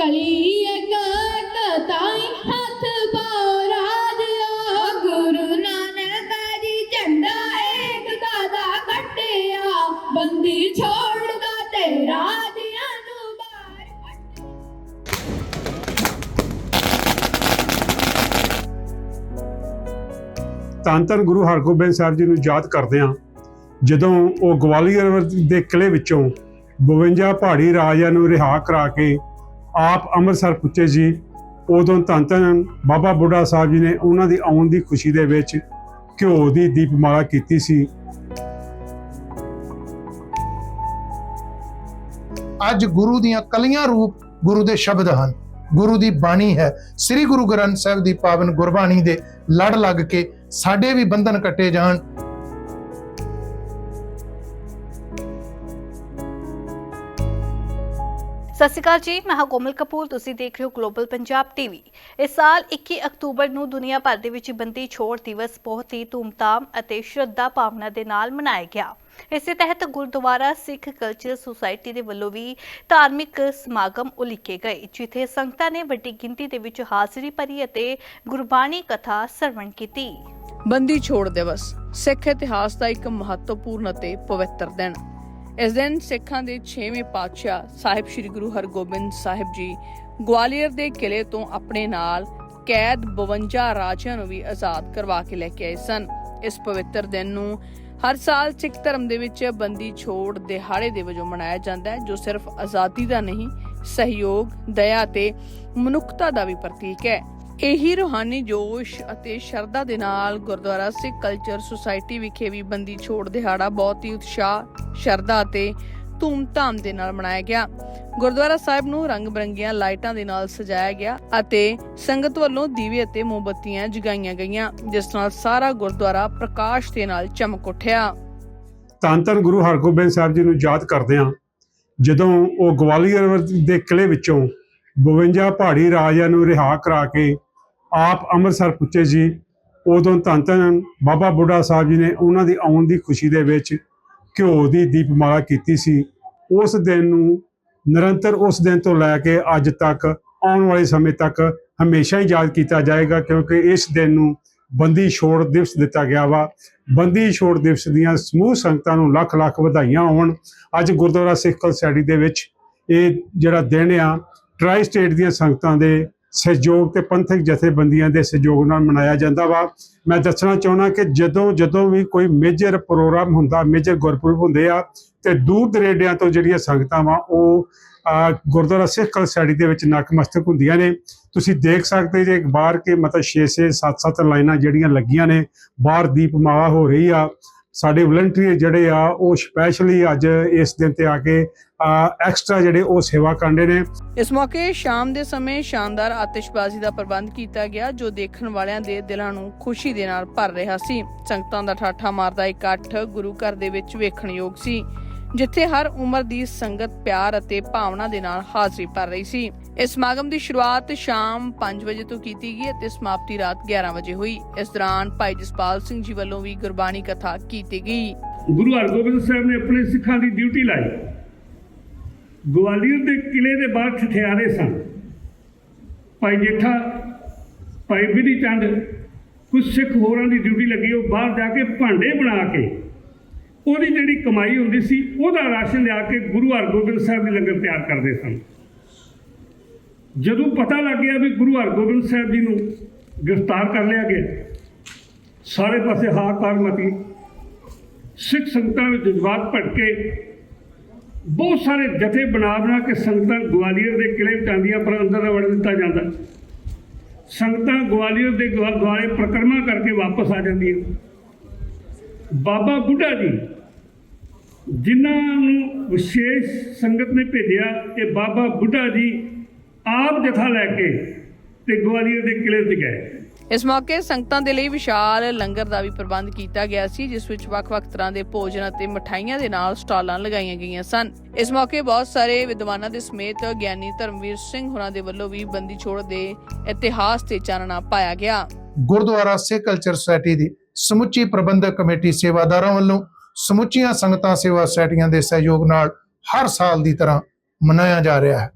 ਕਲੀ ਇੱਕ ਤਾਈ ਹੱਥ ਪਾਓ ਰਾਜਿਓ ਗੁਰੂ ਨਾਨਕ ਜੀ ਝੰਡਾ ਏਕਤਾ ਦਾ ਕੱਟਿਆ। ਬੰਦੀ ਛੋੜਦਾ ਤੇ ਰਾਜਿਆਂ ਧੰਨ ਧੰਨ ਗੁਰੂ ਹਰਗੋਬਿੰਦ ਸਾਹਿਬ ਜੀ ਨੂੰ ਯਾਦ ਕਰਦੇ ਹਾਂ। ਜਦੋਂ ਉਹ ਗਵਾਲੀਅਰ ਦੇ ਕਿਲੇ ਵਿੱਚੋਂ 52 ਪਹਾੜੀ ਰਾਜਿਆਂ ਨੂੰ ਰਿਹਾ ਕਰਾ ਕੇ ਆਪ ਅੰਮ੍ਰਿਤਸਰ ਪੁੱਜੇ ਜੀ, ਉਦੋਂ ਧੰਨ ਧੰਨ ਬਾਬਾ ਬੁੱਢਾ ਸਾਹਿਬ ਜੀ ਨੇ ਉਹਨਾਂ ਦੀ ਆਉਣ ਦੀ ਖੁਸ਼ੀ ਦੇ ਵਿੱਚ ਘਿਓ ਦੀ ਦੀਪਮਾਲਾ ਕੀਤੀ ਸੀ। ਅੱਜ ਗੁਰੂ ਦੀਆਂ ਕਲੀਆਂ ਰੂਪ ਗੁਰੂ ਦੇ ਸ਼ਬਦ ਹਨ। ਗੁਰੂ ਦੀ ਬਾਣੀ ਹੈ। ਸ੍ਰੀ ਗੁਰੂ ਗ੍ਰੰਥ ਸਾਹਿਬ ਦੀ ਪਾਵਨ ਗੁਰਬਾਣੀ ਦੇ ਲੜ ਲੱਗ ਕੇ ਸਾਡੇ ਵੀ ਬੰਧਨ ਕੱਟੇ ਜਾਣ। ਸਤਿ ਸ਼੍ਰੀ ਅਕਾਲ ਜੀ, ਮੈਂ ਹਾਂ ਕੋਮਲ ਕਪੂਰ, ਤੁਸੀਂ ਦੇਖ ਰਹੇ ਹੋ ਗਲੋਬਲ ਪੰਜਾਬ ਟੀਵੀ ਇਸ ਸਾਲ 21 ਅਕਤੂਬਰ ਨੂੰ ਦੁਨੀਆ ਭਰ ਦੇ ਵਿੱਚ ਬੰਦੀ ਛੋੜ ਦਿਵਸ ਬਹੁਤ ਹੀ ਧੂਮਧਾਮ ਅਤੇ ਸ਼ਰਧਾ ਭਾਵਨਾ ਦੇ ਨਾਲ ਮਨਾਇਆ ਗਿਆ। ਇਸੇ ਤਹਿਤ ਗੁਰਦੁਆਰਾ ਸਿੱਖ ਕਲਚਰਲ ਸੁਸਾਇਟੀ ਦੇ ਵੱਲੋਂ ਵੀ ਧਾਰਮਿਕ ਸਮਾਗਮ ਉਲੀਕੇ ਗਏ, ਜਿੱਥੇ ਸੰਗਤਾਂ ਨੇ ਵੱਡੀ ਗਿਣਤੀ ਦੇ ਵਿੱਚ ਹਾਜ਼ਰੀ ਭਰੀ ਅਤੇ ਗੁਰਬਾਣੀ ਕਥਾ ਸਰਵਣ ਕੀਤੀ। ਬੰਦੀ ਛੋੜ ਦਿਵਸ ਸਿੱਖ ਇਤਿਹਾਸ ਦਾ ਇੱਕ ਮਹੱਤਵਪੂਰਨ ਅਤੇ ਪਵਿੱਤਰ ਦਿਨ ਇਸ ਦਿਨ ਸਿੱਖਾਂ ਦੇ 6ਵੇਂ ਪਾਤਸ਼ਾਹ ਸਾਹਿਬ ਸ੍ਰੀ ਗੁਰੂ ਹਰਗੋਬਿੰਦ ਸਾਹਿਬ ਜੀ ਗਵਾਲੀਅਰ ਦੇ ਕਿਲੇ ਤੋਂ ਆਪਣੇ ਨਾਲ ਕੈਦ 52 ਰਾਜਿਆਂ ਨੂੰ ਵੀ ਆਜ਼ਾਦ ਕਰਵਾ ਕੇ ਲੈ ਕੇ ਆਏ ਸਨ। ਇਸ ਪਵਿੱਤਰ ਦਿਨ ਨੂੰ ਹਰ ਸਾਲ ਸਿੱਖ ਧਰਮ ਦੇ ਵਿੱਚ ਬੰਦੀ ਛੋੜ ਦਿਹਾੜੇ ਦੇ ਵਜੋਂ ਮਨਾਇਆ ਜਾਂਦਾ ਹੈ, ਜੋ ਸਿਰਫ ਆਜ਼ਾਦੀ ਦਾ ਨਹੀਂ, ਸਹਿਯੋਗ, ਦਇਆ ਤੇ ਮਨੁੱਖਤਾ ਦਾ ਵੀ ਪ੍ਰਤੀਕ ਹੈ। ਇਹੀ ਰੂਹਾਨੀ ਜੋਸ਼ ਅਤੇ ਸ਼ਰਧਾ ਦੇ ਨਾਲ ਗੁਰਦੁਆਰਾ ਸਿੱਖ ਕਲਚਰ ਸੁਸਾਇਟੀ ਵਿਖੇ ਵੀ ਬੰਦੀ ਛੋੜ ਦਿਹਾੜਾ ਬਹੁਤ ਹੀ ਉਤਸ਼ਾਹ, ਸ਼ਰਧਾ ਅਤੇ ਧੂਮਧਾਮ ਦੇ ਨਾਲ ਮਨਾਇਆ ਗਿਆ। ਗੁਰਦੁਆਰਾ ਸਾਹਿਬ ਨੂੰ ਰੰਗ-ਬਰੰਗੀਆਂ ਲਾਈਟਾਂ ਦੇ ਨਾਲ ਸਜਾਇਆ ਗਿਆ ਅਤੇ ਸੰਗਤ ਵੱਲੋਂ ਦੀਵੇ ਅਤੇ ਮੋਮਬੱਤੀਆਂ ਜਗਾਈਆਂ ਗਈਆਂ, ਜਿਸ ਨਾਲ ਸਾਰਾ ਗੁਰਦੁਆਰਾ ਪ੍ਰਕਾਸ਼ ਦੇ ਨਾਲ ਚਮਕ ਉੱਠਿਆ। ਧੰਨ ਗੁਰੂ ਹਰਗੋਬਿੰਦ ਸਾਹਿਬ ਜੀ ਨੂੰ ਯਾਦ ਕਰਦੇ ਹਾਂ, ਜਦੋਂ ਉਹ ਗਵਾਲੀਅਰ ਦੇ ਕਿਲੇ ਵਿੱਚੋਂ 52 ਪਹਾੜੀ ਰਾਜਿਆਂ ਨੂੰ ਰਿਹਾ ਕਰਾ ਕੇ ਆਪ ਅੰਮ੍ਰਿਤਸਰ ਪੁੱਜੇ ਜੀ, ਉਦੋਂ ਧੰਨ ਧੰਨ ਬਾਬਾ ਬੁੱਢਾ ਸਾਹਿਬ ਜੀ ਨੇ ਉਹਨਾਂ ਦੀ ਆਉਣ ਦੀ ਖੁਸ਼ੀ ਦੇ ਵਿੱਚ ਘਿਓ ਦੀ ਦੀਪਮਾਲਾ ਕੀਤੀ ਸੀ। ਉਸ ਦਿਨ ਨੂੰ ਨਿਰੰਤਰ ਉਸ ਦਿਨ ਤੋਂ ਲੈ ਕੇ ਅੱਜ ਤੱਕ, ਆਉਣ ਵਾਲੇ ਸਮੇਂ ਤੱਕ ਹਮੇਸ਼ਾ ਹੀ ਯਾਦ ਕੀਤਾ ਜਾਏਗਾ ਕਿਉਂਕਿ ਇਸ ਦਿਨ ਨੂੰ ਬੰਦੀ ਛੋੜ ਦਿਵਸ ਦਿੱਤਾ ਗਿਆ ਵਾ। ਬੰਦੀ ਛੋੜ ਦਿਵਸ ਦੀਆਂ ਸਮੂਹ ਸੰਗਤਾਂ ਨੂੰ ਲੱਖ ਲੱਖ ਵਧਾਈਆਂ ਹੋਣ। ਅੱਜ ਗੁਰਦੁਆਰਾ ਸਿੱਖ ਕਲ ਦੇ ਵਿੱਚ ਇਹ ਜਿਹੜਾ ਦਿਨ ਆ ਟਰਾਈ ਸਟੇਟ ਦੀਆਂ ਸੰਗਤਾਂ ਦੇ ਸਹਿਯੋਗ ਤੇ ਪੰਥਕ ਜਥੇਬੰਦੀਆਂ ਦੇ ਸਹਿਯੋਗ ਨਾਲ ਮਨਾਇਆ ਜਾਂਦਾ ਵਾ। ਮੈਂ ਦੱਸਣਾ ਚਾਹੁੰਦਾ ਕਿ ਜਦੋਂ ਜਦੋਂ ਵੀ ਕੋਈ ਮੇਜਰ ਪ੍ਰੋਗਰਾਮ ਹੁੰਦਾ, ਮੇਜਰ ਗੁਰਪੁਰਬ ਹੁੰਦੇ ਆ, ਤੇ ਦੂਰ ਦਰੇਡਿਆਂ ਤੋਂ ਜਿਹੜੀਆਂ ਸੰਗਤਾਂ ਵਾ, ਉਹ ਗੁਰਦੁਆਰਾ ਸਿੱਖ ਕਲ ਸੋਸਾਇਟੀ ਦੇ ਵਿੱਚ ਨਕਮਸਤਕ ਹੁੰਦੀਆਂ ਨੇ। ਤੁਸੀਂ ਦੇਖ ਸਕਦੇ ਜੇ ਬਾਹਰ ਕੇ ਮਤਲਬ 6 6 7 7 ਲਾਈਨਾਂ ਜਿਹੜੀਆਂ ਲੱਗੀਆਂ ਨੇ, ਬਾਹਰ ਦੀਪਮਾਲਾ ਹੋ ਰਹੀ ਆ। ਸਾਡੇ ਵਲੰਟੀਅਰ ਜਿਹੜੇ ਆ, ਉਹ ਸਪੈਸ਼ਲੀ ਅੱਜ ਇਸ ਦਿਨ ਤੇ ਆ ਕੇ ਐਕਸਟਰਾ ਜਿਹੜੇ ਉਹ ਸੇਵਾ ਕਰਦੇ ਨੇ। ਇਸ ਮੌਕੇ ਸ਼ਾਮ ਦੇ ਸਮੇਂ ਸ਼ਾਨਦਾਰ ਆਤਿਸ਼ਬਾਜ਼ੀ ਦਾ ਪ੍ਰਬੰਧ ਕੀਤਾ ਗਿਆ, ਜੋ ਦੇਖਣ ਵਾਲਿਆਂ ਦੇ ਦਿਲਾਂ ਨੂੰ ਖੁਸ਼ੀ ਦੇ ਨਾਲ ਭਰ ਰਿਹਾ ਸੀ। ਸੰਗਤਾਂ ਦਾ ਠਾਠਾ ਮਾਰਦਾ ਇਕੱਠ ਗੁਰੂ ਘਰ ਦੇ ਵਿੱਚ ਵੇਖਣ ਯੋਗ ਸੀ, ਜਿੱਥੇ ਹਰ ਉਮਰ ਦੀ ਸੰਗਤ ਪਿਆਰ ਅਤੇ ਭਾਵਨਾ ਦੇ ਨਾਲ ਹਾਜ਼ਰੀ ਭਰ ਰਹੀ ਸੀ। ਇਸ ਸਮਾਗਮ ਦੀ ਸ਼ੁਰੂਆਤ ਸ਼ਾਮ 5 ਵਜੇ ਤੋਂ ਕੀਤੀ ਗਈ ਅਤੇ ਸਮਾਪਤੀ ਰਾਤ 11 ਵਜੇ ਹੋਈ। ਇਸ ਦੌਰਾਨ ਭਾਈ ਜਸਪਾਲ ਸਿੰਘ ਜੀ ਵੱਲੋਂ ਵੀ ਗੁਰਬਾਣੀ ਕਥਾ ਕੀਤੀ ਗਈ। ਗੁਰੂ ਹਰਗੋਬਿੰਦ ਸਾਹਿਬ ਨੇ ਆਪਣੇ ਸਿੱਖਾਂ ਦੀ ਡਿਊਟੀ ਲਾਈ। ਗਵਾਲੀਅਰ ਦੇ ਕਿਲੇ ਦੇ ਬਾਹਰ ਠਠਿਆਰੇ ਸਨ। ਭਾਈ ਜੇਠਾ, ਭਾਈ ਬਿਧੀ ਚੰਦ, ਕੁਝ ਸਿੱਖ ਹੋਰਾਂ ਦੀ ਡਿਊਟੀ ਲੱਗੀ। ਉਹ ਬਾਹਰ ਜਾ ਕੇ ਭਾਂਡੇ ਬਣਾ ਕੇ ਉਹਦੀ ਜਿਹੜੀ ਕਮਾਈ ਹੁੰਦੀ ਸੀ, ਉਹਦਾ ਰਾਸ਼ਨ ਲਿਆ ਕੇ ਗੁਰੂ ਹਰਗੋਬਿੰਦ ਸਾਹਿਬ ਦੇ ਲੰਗਰ ਤਿਆਰ ਕਰਦੇ ਸਨ। ਜਦੋਂ ਪਤਾ ਲੱਗ ਗਿਆ ਵੀ ਗੁਰੂ ਹਰਗੋਬਿੰਦ ਸਾਹਿਬ ਜੀ ਨੂੰ ਗ੍ਰਿਫਤਾਰ ਕਰ ਲਿਆ ਗਿਆ, ਸਾਰੇ ਪਾਸੇ ਹਾਹਾਕਾਰ ਮਚੀ ਸਿੱਖ ਸੰਗਤਾਂ ਵਿੱਚ ਜਜ਼ਬਾਤ ਭੜਕੇ, ਬਹੁਤ ਸਾਰੇ ਜਥੇ ਬਣਾ ਬਣਾ ਕੇ ਸੰਗਤਾਂ ਗਵਾਲੀਅਰ ਦੇ ਕਿਲੇ ਵਿੱਚ ਆਉਂਦੀਆਂ ਪਰ ਅੰਦਰ ਵੜ ਦਿੱਤਾ ਜਾਂਦਾ। ਸੰਗਤਾਂ ਗਵਾਲੀਅਰ ਦੇ ਦੁਆ- ਦੁਆਲੇ ਪ੍ਰਕਰਮਾ ਕਰਕੇ ਵਾਪਸ ਆ ਜਾਂਦੀਆਂ। ਬਾਬਾ ਬੁੱਢਾ ਜੀ, ਜਿਨ੍ਹਾਂ ਨੂੰ ਵਿਸ਼ੇਸ਼ ਸੰਗਤ ਨੇ ਭੇਜਿਆ, ਇਹ ਬਾਬਾ ਬੁੱਢਾ ਜੀ ਆਪ ਜਥਾ ਲੈ ਕੇ ਤੇ ਗਵਾਲੀਅਰ ਦੇ ਕਿਲੇ 'ਤੇ ਗਏ। ਇਸ ਮੌਕੇ ਸੰਗਤਾਂ ਦੇ ਲਈ ਵਿਸ਼ਾਲ ਲੰਗਰ ਦਾ ਵੀ ਪ੍ਰਬੰਧ ਕੀਤਾ ਗਿਆ ਸੀ ਜਿਸ ਵਿੱਚ ਵੱਖ-ਵੱਖ ਤਰ੍ਹਾਂ ਦੇ ਭੋਜਨ ਅਤੇ ਮਠਾਈਆਂ ਦੇ ਨਾਲ ਸਟਾਲਾਂ ਲਗਾਈਆਂ ਗਈਆਂ ਸਨ। ਇਸ ਮੌਕੇ ਬਹੁਤ ਸਾਰੇ ਵਿਦਵਾਨਾਂ ਦੇ ਸਮੇਤ ਗਿਆਨੀ ਧਰਮਵੀਰ ਸਿੰਘ ਹੋਰਾਂ ਦੇ ਵੱਲੋਂ ਵੀ ਬੰਦੀ ਛੋੜ ਦੇ ਇਤਿਹਾਸ ਤੇ ਚਾਨਣਾ ਪਾਇਆ ਗਿਆ। ਗੁਰਦੁਆਰਾ ਸਿੱਖ ਕਲਚਰ ਸੁਸਾਇਟੀ ਦੀ ਸਮੁੱਚੀ ਪ੍ਰਬੰਧਕ ਕਮੇਟੀ ਸੇਵਾਦਾਰਾਂ ਵੱਲੋਂ ਸਮੁੱਚੀਆਂ ਸੰਗਤਾਂ ਸੇਵਾ ਸੁਸਾਇਟੀਆਂ ਦੇ ਸਹਿਯੋਗ ਨਾਲ ਹਰ ਸਾਲ ਦੀ ਤਰ੍ਹਾਂ ਮਨਾਇਆ ਜਾ ਰਿਹਾ ਹੈ।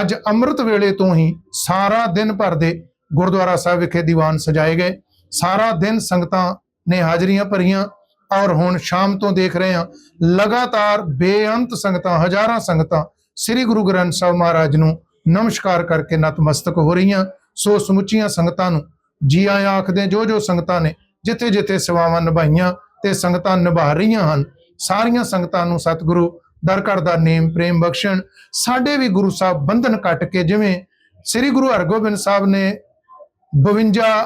ਅੱਜ ਅੰਮ੍ਰਿਤ ਵੇਲੇ ਤੋਂ ਹੀ ਸਾਰਾ ਦਿਨ ਭਰ ਦੇ ਗੁਰਦੁਆਰਾ ਸਾਹਿਬ ਵਿਖੇ ਦੀਵਾਨ ਸਜਾਏ ਗਏ। ਸਾਰਾ ਦਿਨ ਸੰਗਤਾਂ ਨੇ ਹਾਜ਼ਰੀਆਂ ਭਰੀਆਂ ਔਰ ਹੁਣ ਸ਼ਾਮ ਤੋਂ ਦੇਖ ਰਹੇ ਹਾਂ, ਲਗਾਤਾਰ ਬੇਅੰਤ ਸੰਗਤਾਂ, ਹਜ਼ਾਰਾਂ ਸੰਗਤਾਂ ਸ੍ਰੀ ਗੁਰੂ ਗ੍ਰੰਥ ਸਾਹਿਬ ਮਹਾਰਾਜ ਨੂੰ ਨਮਸਕਾਰ ਕਰਕੇ ਨਤਮਸਤਕ ਹੋ ਰਹੀਆਂ। ਸੋ ਸਮੁੱਚੀਆਂ ਸੰਗਤਾਂ ਨੂੰ ਜੀ ਆਇਆਂ ਆਖਦੇ ਜੋ ਜੋ ਸੰਗਤਾਂ ਨੇ ਜਿੱਥੇ ਜਿੱਥੇ ਸੇਵਾਵਾਂ ਨਿਭਾਈਆਂ ਤੇ ਸੰਗਤਾਂ ਨਿਭਾ ਰਹੀਆਂ ਹਨ, ਸਾਰੀਆਂ ਸੰਗਤਾਂ ਨੂੰ ਸਤਿਗੁਰੂ ਦਰ ਘਰ ਦਾ ਨੇਮ, ਪ੍ਰੇਮ ਬਖਸ਼ਣ, ਸਾਡੇ ਵੀ ਗੁਰੂ ਸਾਹਿਬ ਬੰਧਨ ਕੱਟ ਕੇ ਜਿਵੇਂ ਸ੍ਰੀ ਗੁਰੂ ਹਰਗੋਬਿੰਦ ਸਾਹਿਬ ਨੇ 52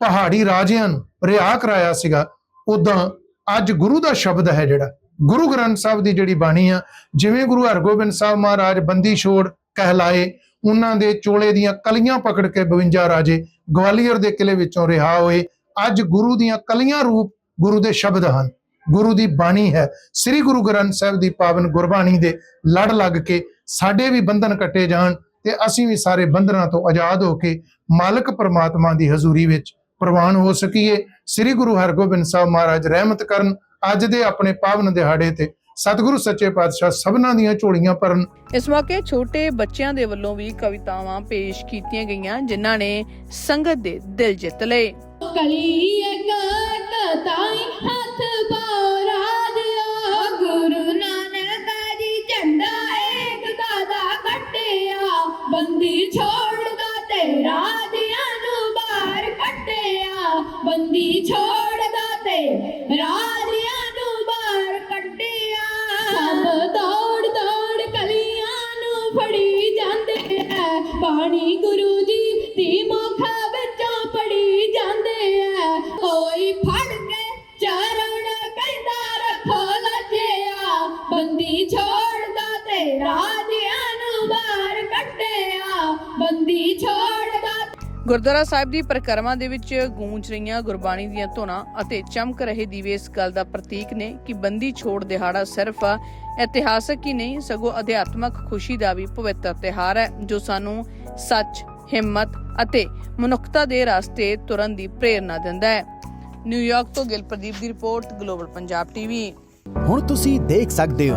ਪਹਾੜੀ ਰਾਜਿਆਂ ਨੂੰ ਰਿਹਾ ਕਰਾਇਆ ਸੀਗਾ ਉਦਾਂ ਅੱਜ ਗੁਰੂ ਦਾ ਸ਼ਬਦ ਹੈ ਜਿਹੜਾ। ਗੁਰੂ ਗ੍ਰੰਥ ਸਾਹਿਬ ਦੀ ਜਿਹੜੀ ਬਾਣੀ ਆ, ਜਿਵੇਂ ਗੁਰੂ ਹਰਗੋਬਿੰਦ ਸਾਹਿਬ ਮਹਾਰਾਜ ਬੰਦੀ ਛੋੜ ਕਹਿਲਾਏ, ਉਹਨਾਂ ਦੇ ਚੋਲੇ ਦੀਆਂ ਕਲੀਆਂ ਪਕੜ ਕੇ 52 ਰਾਜੇ ਗਵਾਲੀਅਰ ਦੇ ਕਿਲੇ ਵਿੱਚੋਂ ਰਿਹਾ ਹੋਏ, ਅੱਜ ਗੁਰੂ ਦੀਆਂ ਕਲੀਆਂ ਰੂਪ ਗੁਰੂ ਦੇ ਸ਼ਬਦ ਹਨ। ਗੁਰੂ ਦੀ ਬਾਣੀ ਹੈ। ਸ੍ਰੀ ਗੁਰੂ ਗ੍ਰੰਥ ਸਾਹਿਬ ਦੀ ਪਾਵਨ ਗੁਰਬਾਣੀ ਦੇ ਲੜ ਲੱਗ ਕੇ ਸਾਡੇ ਵੀ ਬੰਧਨ ਕੱਟੇ ਜਾਣ ਤੇ ਅਸੀਂ ਵੀ ਸਾਰੇ ਬੰਧਨਾਂ ਤੋਂ ਆਜ਼ਾਦ ਹੋ ਕੇ ਮਾਲਕ ਪਰਮਾਤਮਾ ਦੀ ਹਜ਼ੂਰੀ ਵਿੱਚ ਪ੍ਰਵਾਨ ਹੋ ਸਕੀਏ। ਸ੍ਰੀ ਗੁਰੂ ਹਰਗੋਬਿੰਦ ਸਾਹਿਬ ਮਹਾਰਾਜ ਰਹਿਮਤ ਕਰਨ ਅੱਜ ਦੇ ਆਪਣੇ ਪਾਵਨ ਦਿਹਾੜੇ ਤੇ ਸਤਿਗੁਰੂ ਸੱਚੇ ਪਾਤਸ਼ਾਹ ਸਭਨਾਂ ਦੀਆਂ ਝੋਲੀਆਂ ਭਰਨ। ਇਸ ਮੌਕੇ ਛੋਟੇ ਬੱਚਿਆਂ ਦੇ ਵੱਲੋਂ ਵੀ ਕਵਿਤਾਵਾਂ ਪੇਸ਼ ਕੀਤੀਆਂ ਗਈਆਂ ਜਿਨ੍ਹਾਂ ਨੇ ਸੰਗਤ ਦੇ ਦਿਲ ਜਿੱਤ ਲਏ। ਕਲੀ ਇੱਕ ਕਤਾਈ ਹੱਥ ਬੰਦੀ ਛੋੜਦਾ ਤੇ ਰਾਜਿਆਂ ਨੂੰ ਬਾਹਰ ਕੱਢਿਆ। ਸਭ ਦੌੜ ਦੌੜ ਕਲੀਆਂ ਨੂੰ ਫੜੀ ਜਾਂਦੇ ਐ। ਬਾਣੀ ਗੁਰੂ ਜੀ ਦੀ ਮੋਖਾ ਵਿੱਚੋਂ ਪੜੀ ਜਾਂਦੇ ਐ। ਕੋਈ ਗੁਰਦੁਆਰਾ ਸਾਹਿਬ ਦੀ ਪਰਿਕਰਮਾ ਦੇ ਵਿੱਚ ਗੂੰਜ ਰਹੀਆਂ ਗੁਰਬਾਣੀ ਦੀਆਂ ਧੁਨਾਂ ਅਤੇ ਚਮਕ ਰਹੇ ਦੀਵੇ ਇਸ ਗੱਲ ਦਾ ਪ੍ਰਤੀਕ ਨੇ ਕਿ ਬੰਦੀ ਛੋੜ ਦਿਹਾੜਾ ਸਿਰਫ ਇਤਿਹਾਸਕ ਹੀ ਨਹੀਂ, ਸਗੋਂ ਅਧਿਆਤਮਕ ਖੁਸ਼ੀ ਦਾ ਵੀ ਪਵਿੱਤਰ ਤਿਹਾਰ ਹੈ, ਜੋ ਸਾਨੂੰ ਸੱਚ, ਹਿੰਮਤ ਅਤੇ ਮਨੁੱਖਤਾ ਦੇ ਰਸਤੇ ਤੁਰਨ ਦੀ ਪ੍ਰੇਰਣਾ ਦਿੰਦਾ ਹੈ। ਨਿਊਯਾਰਕ ਤੋਂ ਗਿਲ ਦੀ ਰਿਪੋਰਟ, ਗਲੋਬਲ ਪੰਜਾਬ ਟੀਵੀ। ਹੁਣ ਤੁਸੀਂ ਦੇਖ ਸਕਦੇ ਹੋ